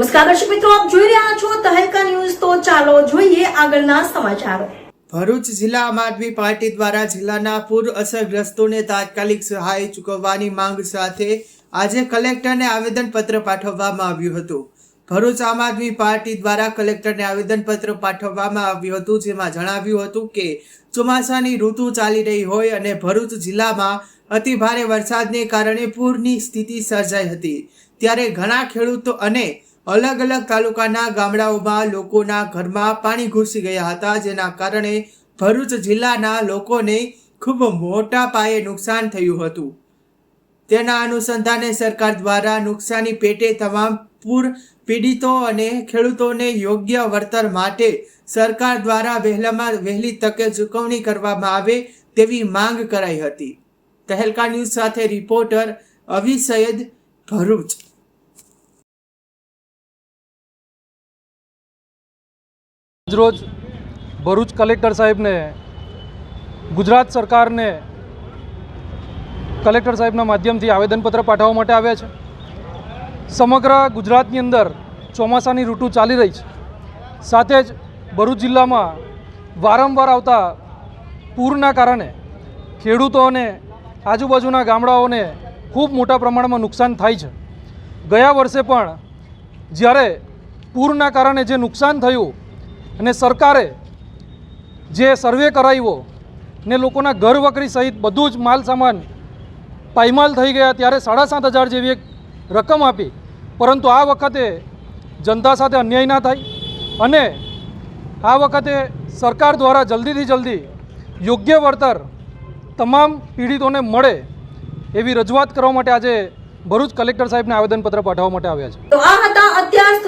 નમસ્કાર દર્શક મિત્રો, આપ જોઈ રહ્યા છો તહેલકા ન્યૂઝ. તો ચાલો જોઈએ આગળના સમાચારો. ભરૂચ જિલ્લા આમ આદમી પાર્ટી દ્વારા જિલ્લાના પૂર અસરગ્રસ્તોને તાત્કાલિક સહાય ચૂકવવાની માંગ સાથે આજે કલેક્ટરને આવેદનપત્ર પાઠવવામાં આવ્યું હતું. ભરૂચ આમ આદમી પાર્ટી દ્વારા કલેક્ટરને આવેદનપત્ર પાઠવવામાં આવ્યું હતું, જેમાં જણાવ્યું હતું કે, ચોમાસાની ઋતુ ચાલી રહી હોય અને ભરૂચ જિલ્લામાં અતિભારે વરસાદને કારણે પૂરની સ્થિતિ સર્જાઈ હતી. ત્યારે ઘણા ખેડૂતો અને અલગ અલગ તાલુકાના ગામડાઓમાં લોકોના ઘરમાં પાણી ઘૂસી ગયા હતા, જેના કારણે ભરૂચ જિલ્લાના લોકોને ખૂબ મોટા પાયે નુકસાન થયું હતું. તેના અનુસંધાને સરકાર દ્વારા નુકસાની પેટે તમામ પૂર પીડિતો અને ખેડૂતોને યોગ્ય વળતર માટે સરકાર દ્વારા વહેલામાં વહેલી તકે ચૂકવણી કરવામાં આવે તેવી માંગ કરાઈ હતી. તહેલકા ન્યૂઝ સાથે રિપોર્ટર અવી સૈયદ ભરૂચ. રોજ ભરૂચ કલેક્ટર સાહેબને, ગુજરાત સરકારને કલેક્ટર સાહેબના માધ્યમથી આવેદનપત્ર પાઠવવા માટે આવ્યા છે. સમગ્ર ગુજરાતની અંદર ચોમાસાની ઋતુ ચાલી રહી છે. સાથે જ ભરૂચ જિલ્લામાં વારંવાર આવતા પૂરના કારણે ખેડૂતો અને આજુબાજુના ગામડાઓને ખૂબ મોટા પ્રમાણમાં નુકસાન થાય છે. ગયા વર્ષે પણ જ્યારે પૂરના કારણે જે નુકસાન થયું અને સરકારે જે સર્વે કરાવ્યો ને લોકોના ઘર વકરી સહિત બધું જ માલ સામાન પાયમાલ થઈ ગયા ત્યારે સાડા સાત હજાર જેવી એક રકમ આપી. પરંતુ આ વખતે જનતા સાથે અન્યાય ના થાય અને આ વખતે સરકાર દ્વારા જલ્દીથી જલ્દી યોગ્ય વળતર તમામ પીડિતોને મળે એવી રજૂઆત કરવા માટે આજે ભરૂચ કલેક્ટર સાહેબને આવેદનપત્ર પાઠવવા માટે આવ્યા છે.